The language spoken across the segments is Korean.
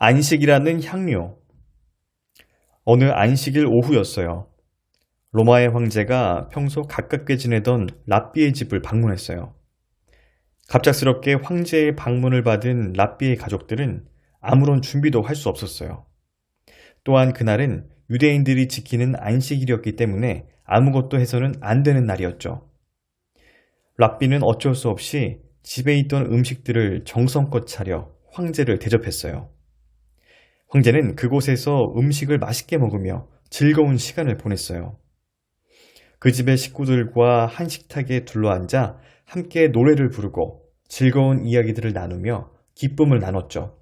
안식이라는 향료. 어느 안식일 오후였어요. 로마의 황제가 평소 가깝게 지내던 라삐의 집을 방문했어요. 갑작스럽게 황제의 방문을 받은 라삐의 가족들은 아무런 준비도 할 수 없었어요. 또한 그날은 유대인들이 지키는 안식일이었기 때문에 아무것도 해서는 안 되는 날이었죠. 라삐는 어쩔 수 없이 집에 있던 음식들을 정성껏 차려 황제를 대접했어요. 황제는 그곳에서 음식을 맛있게 먹으며 즐거운 시간을 보냈어요. 그 집의 식구들과 한 식탁에 둘러앉아 함께 노래를 부르고 즐거운 이야기들을 나누며 기쁨을 나눴죠.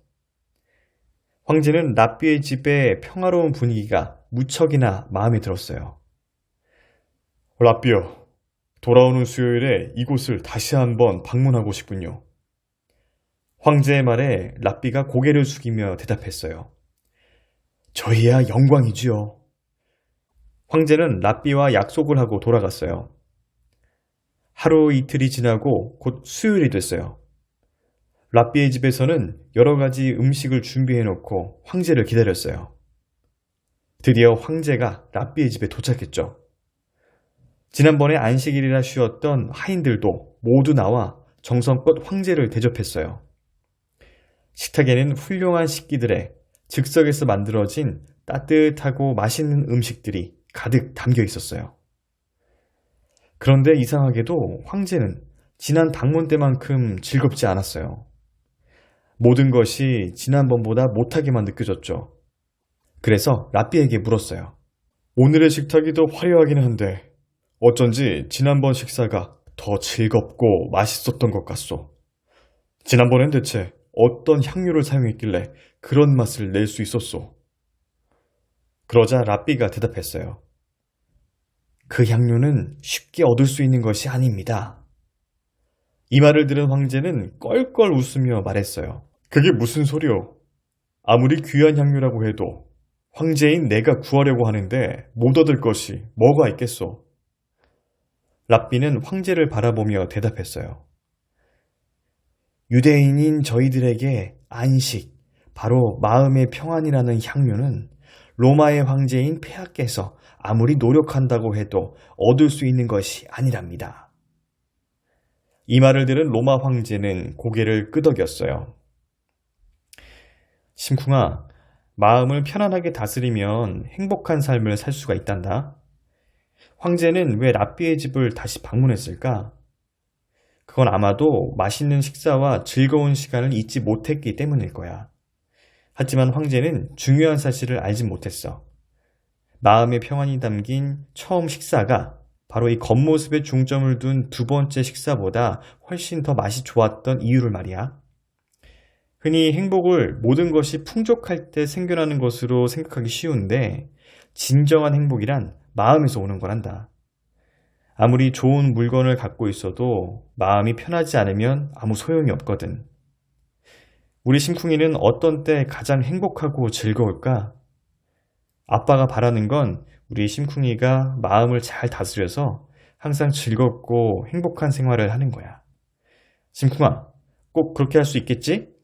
황제는 라삐의 집의 평화로운 분위기가 무척이나 마음에 들었어요. 라삐여, 돌아오는 수요일에 이곳을 다시 한번 방문하고 싶군요. 황제의 말에 라삐가 고개를 숙이며 대답했어요. 저희야 영광이지요. 황제는 라삐와 약속을 하고 돌아갔어요. 하루 이틀이 지나고 곧 수요일이 됐어요. 라삐의 집에서는 여러 가지 음식을 준비해 놓고 황제를 기다렸어요. 드디어 황제가 라삐의 집에 도착했죠. 지난번에 안식일이라 쉬었던 하인들도 모두 나와 정성껏 황제를 대접했어요. 식탁에는 훌륭한 식기들의 즉석에서 만들어진 따뜻하고 맛있는 음식들이 가득 담겨 있었어요. 그런데 이상하게도 황제는 지난 방문 때만큼 즐겁지 않았어요. 모든 것이 지난번보다 못하게만 느껴졌죠. 그래서 라삐에게 물었어요. 오늘의 식탁이 더 화려하긴 한데 어쩐지 지난번 식사가 더 즐겁고 맛있었던 것 같소. 지난번엔 대체 어떤 향료를 사용했길래 그런 맛을 낼 수 있었소? 그러자 라삐가 대답했어요. 그 향료는 쉽게 얻을 수 있는 것이 아닙니다. 이 말을 들은 황제는 껄껄 웃으며 말했어요. 그게 무슨 소리요? 아무리 귀한 향료라고 해도 황제인 내가 구하려고 하는데 못 얻을 것이 뭐가 있겠소? 라삐는 황제를 바라보며 대답했어요. 유대인인 저희들에게 안식, 바로 마음의 평안이라는 향료는 로마의 황제인 폐하께서 아무리 노력한다고 해도 얻을 수 있는 것이 아니랍니다. 이 말을 들은 로마 황제는 고개를 끄덕였어요. 심쿵아, 마음을 편안하게 다스리면 행복한 삶을 살 수가 있단다. 황제는 왜 라삐의 집을 다시 방문했을까? 그건 아마도 맛있는 식사와 즐거운 시간을 잊지 못했기 때문일 거야. 하지만 황제는 중요한 사실을 알지 못했어. 마음의 평안이 담긴 처음 식사가 바로 이 겉모습에 중점을 둔 두 번째 식사보다 훨씬 더 맛이 좋았던 이유를 말이야. 흔히 행복을 모든 것이 풍족할 때 생겨나는 것으로 생각하기 쉬운데 진정한 행복이란 마음에서 오는 거란다. 아무리 좋은 물건을 갖고 있어도 마음이 편하지 않으면 아무 소용이 없거든. 우리 심쿵이는 어떤 때 가장 행복하고 즐거울까? 아빠가 바라는 건 우리 심쿵이가 마음을 잘 다스려서 항상 즐겁고 행복한 생활을 하는 거야. 심쿵아, 꼭 그렇게 할 수 있겠지?